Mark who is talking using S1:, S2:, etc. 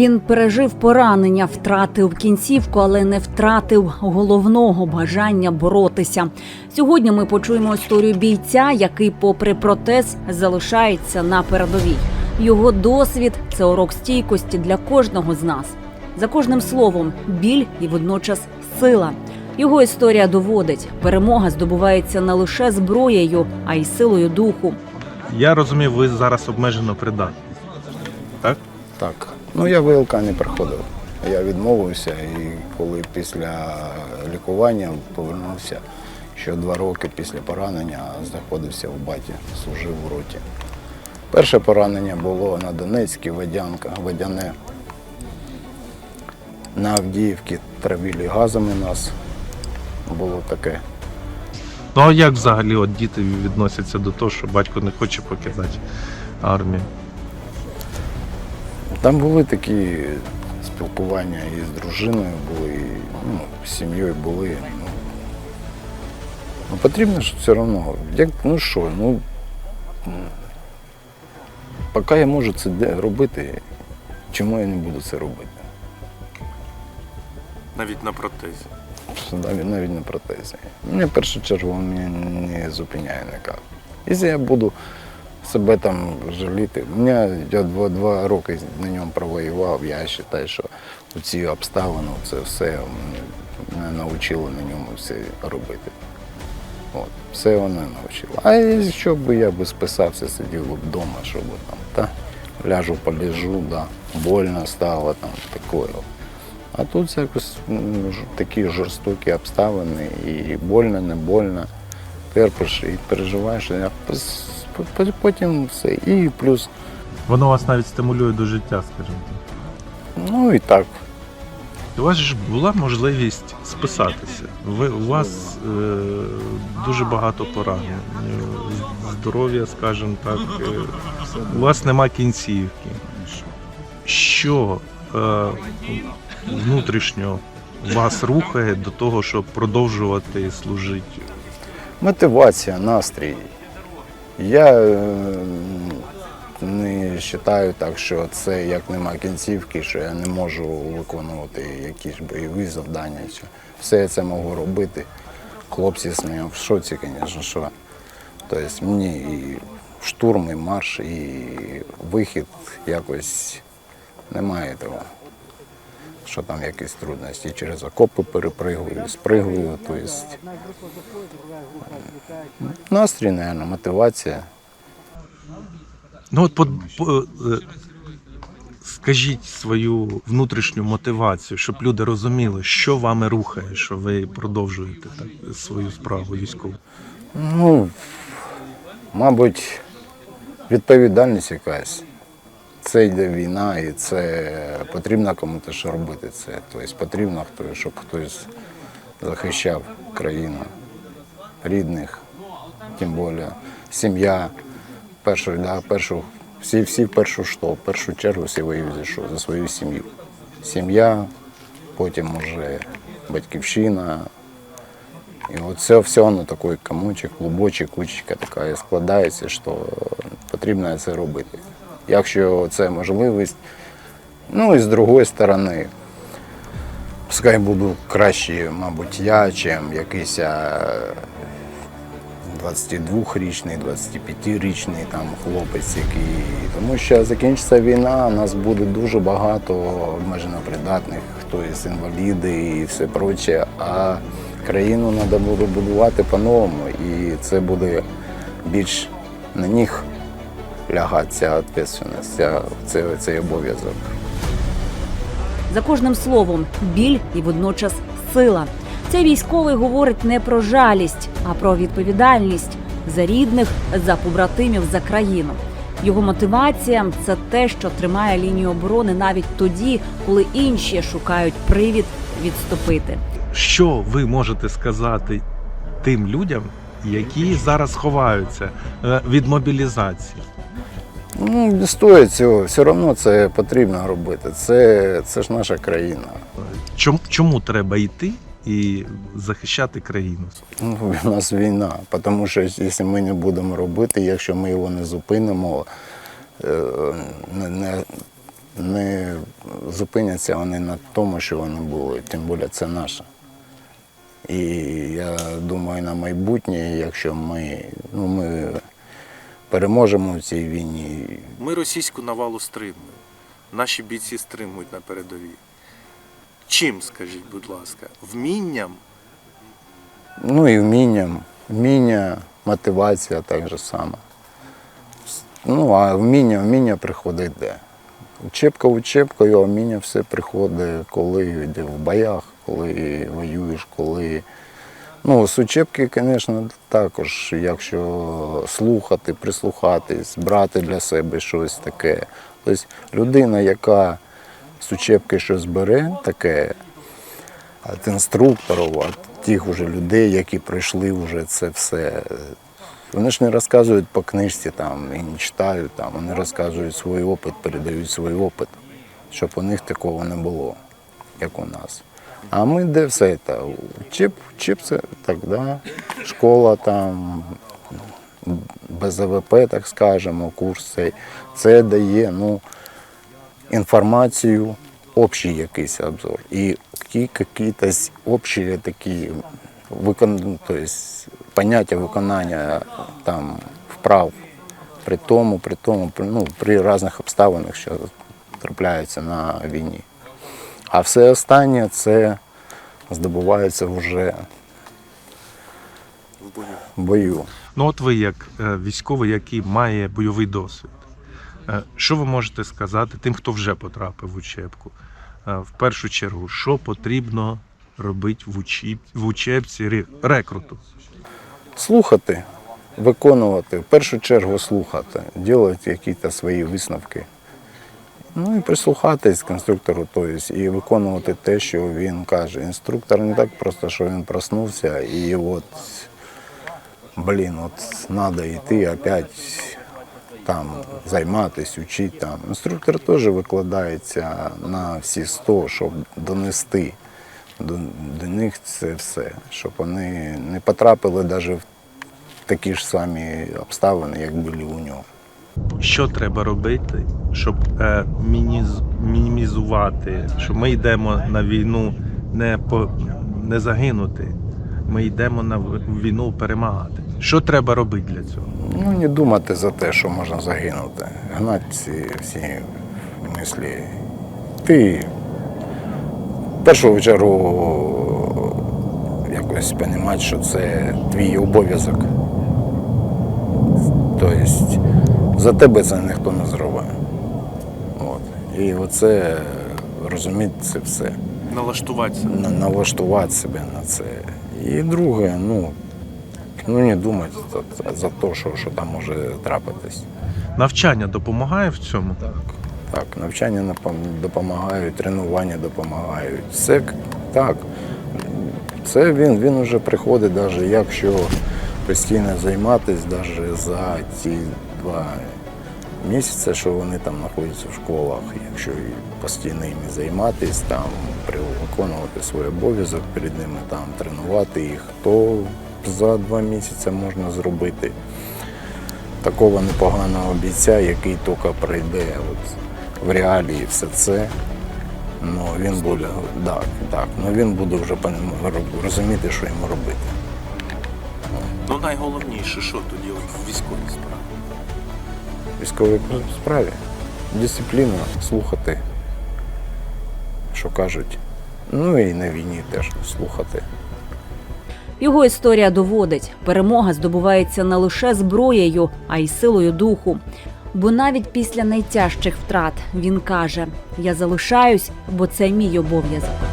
S1: Він пережив поранення, втратив кінцівку, але не втратив головного бажання боротися. Сьогодні ми почуємо історію бійця, який, попри протез, залишається на передовій. Його досвід це урок стійкості для кожного з нас. За кожним словом біль і водночас сила. Його історія доводить, перемога здобувається не лише зброєю, а й силою духу.
S2: Я розумію, ви зараз обмежено придатні. Так?
S3: Так. Ну я ВЛК не проходив. Я відмовився і коли після лікування повернувся, ще два роки після поранення знаходився в баті, служив в роті. Перше поранення було на Донецькій, Водянка, Водяне. На Авдіївці травили газами нас. Було таке.
S2: Ну а як взагалі от діти відносяться до того, що батько не хоче покидати армію?
S3: Там були такі спілкування і з дружиною були, і ну, з сім'єю були. Ну, ну потрібно ж все одно. Як, ну що, ну поки я можу це робити, чому я не буду це робити?
S2: Навіть на протезі.
S3: Навіть, навіть на протезі. Мене в першу чергу він мене не зупиняє ніяк. Якщо я буду себе там жаліти, у мене я два, два роки на ньому провоював, я вважаю, що ці обставини, це все мене, навчило на ньому все робити. От, все воно навчило. А якщо б я би списався, сидів вдома, що би там, та ляжу, полежу, да, больно стало там такое. А тут якось такі жорстокі обставини, і больно, не больно. Терпиш і переживаєш, по- потім все. І плюс,
S2: Воно вас навіть стимулює до життя, скажімо так.
S3: ну і так.
S2: У вас ж була можливість списатися. Ви, у вас е, дуже багато поранень. Здоров'я, скажімо так, е, у вас нема кінцівки. Що е, внутрішньо вас рухає до того, щоб продовжувати служити?
S3: Мотивація, настрій. Я е, не вважаю так, що це як нема кінцівки, що я не можу виконувати якісь бойові завдання. Все я це можу робити. Хлопці з мене в шоці, звісно, що. Тобто мені і штурм, і марш, і вихід якось немає того. Що там якісь трудності. Через окопи перепригую, спригую. Тобто Настрій, мабуть, мотивація.
S2: Ну от по, по, е, скажіть свою внутрішню мотивацію, щоб люди розуміли, що вами рухає, що ви продовжуєте так, свою справу військову.
S3: Ну, мабуть, відповідальність якась. Це йде війна, і це потрібно комусь робити це. Тобто потрібно, щоб хтось захищав країну, рідних, тим більше сім'я. Першу, да, першу, всі, всі першу що, в першу чергу всі воюють що? За свою сім'ю. Сім'я, потім уже батьківщина, і оце все воно такий комочок, клубочок, кучка така складається, що потрібно це робити. Якщо це можливість, ну і з другої сторони, пускай буду краще, мабуть, я, чим якийсь 22-річний, 25-річний там хлопець, який. Тому що закінчиться війна, у нас буде дуже багато обмежено придатних, хто із інваліди і все проче. А країну треба буде будувати по-новому. І це буде більш на них лягати ця відповідальність, ця- цей, цей обов'язок.
S1: За кожним словом біль і водночас сила. Цей військовий говорить не про жалість, а про відповідальність за рідних, за побратимів, за країну. Його мотивація це те, що тримає лінію оборони навіть тоді, коли інші шукають привід відступити.
S2: Що ви можете сказати тим людям, які зараз ховаються е, від мобілізації?
S3: Ну, не стоїть цього, все одно це потрібно робити. Це, це ж наша країна.
S2: Чому, чому треба йти і захищати країну?
S3: Ну, у нас війна, тому що якщо ми не будемо робити, якщо ми його не зупинимо, е, не, не, не зупиняться вони на тому, що вони були, тим більше це наше. І я думаю, на майбутнє, якщо ми, ну, ми переможемо в цій війні,
S2: Ми російську навалу стримуємо. Наші бійці стримують на передовій. Чим, скажіть, будь ласка, вмінням
S3: ну і вмінням, вміння, мотивація так же само. Ну, а вміння, вміння приходить де? Учебка учебкою, а вміння все приходить, коли йде в боях, коли воюєш, коли. Ну, з учебки, звісно, також, якщо слухати, прислухатись, брати для себе щось таке. Тобто людина, яка з учебки щось бере, таке, від інструкторів, від тих уже людей, які пройшли вже це все. Вони ж не розказують по книжці там і не читають там, вони розказують свій опит, передають свій опит, щоб у них такого не було, як у нас. А ми де все це? Чіп, чіп це так, да? школа там, без АВП, так скажемо, курс цей. Це дає ну, інформацію, общий якийсь обзор. І якісь общі такі викон... то есть, поняття виконання там, вправ при тому, при тому, ну, при різних обставинах, що трапляються на війні. А все останнє це здобувається вже
S2: в бою?
S3: в бою.
S2: Ну, от ви, як е, військовий, який має бойовий досвід, е, що ви можете сказати тим, хто вже потрапив в учебку? Е, В першу чергу, що потрібно робити в, учіб... в учебці рекруту?
S3: Слухати, виконувати, в першу чергу слухати, робити якісь свої висновки. Ну і прислухатись к інструктору, тобто, і виконувати те, що він каже. Інструктор не так просто, що він проснувся і от, блін, от треба йти опять там займатися, вчити там. Інструктор теж викладається на всі 100, щоб донести до, до них це все, щоб вони не потрапили навіть в такі ж самі обставини, як були у нього.
S2: Що треба робити, щоб е, мінімізувати, що ми йдемо на війну не, по... не загинути, ми йдемо на війну перемагати. Що треба робити для цього?
S3: Ну, не думати за те, що можна загинути. Гнати ці всі мислі. Ти в першу чергу якось розуміти, що це твій обов'язок. Тобто за тебе це ніхто не зробить. От. І оце розуміти це все.
S2: Налаштуватися.
S3: На- налаштувати себе на це. І друге, ну, ну не думати за, за те, що, що там може трапитись.
S2: Навчання допомагає в цьому?
S3: Так, Так, навчання допомагають, тренування допомагають. Все так. Це він, він вже приходить, навіть якщо постійно займатися, навіть за ті два місяці, що вони там знаходяться в школах, якщо постійно їм займатися, там, виконувати свій обов'язок перед ними, там, тренувати їх, то за два місяці можна зробити такого непоганого бійця, який тільки прийде от, в реалії все це. Ну, він буде, так, так, ну, він буде вже розуміти, що йому робити.
S2: Ну найголовніше, що тоді в військовій справі?
S3: Військовій справі дисципліна, слухати, що кажуть. Ну і на війні теж слухати.
S1: Його історія доводить, перемога здобувається не лише зброєю, а й силою духу. Бо навіть після найтяжчих втрат він каже: Я залишаюсь, бо це мій обов'язок.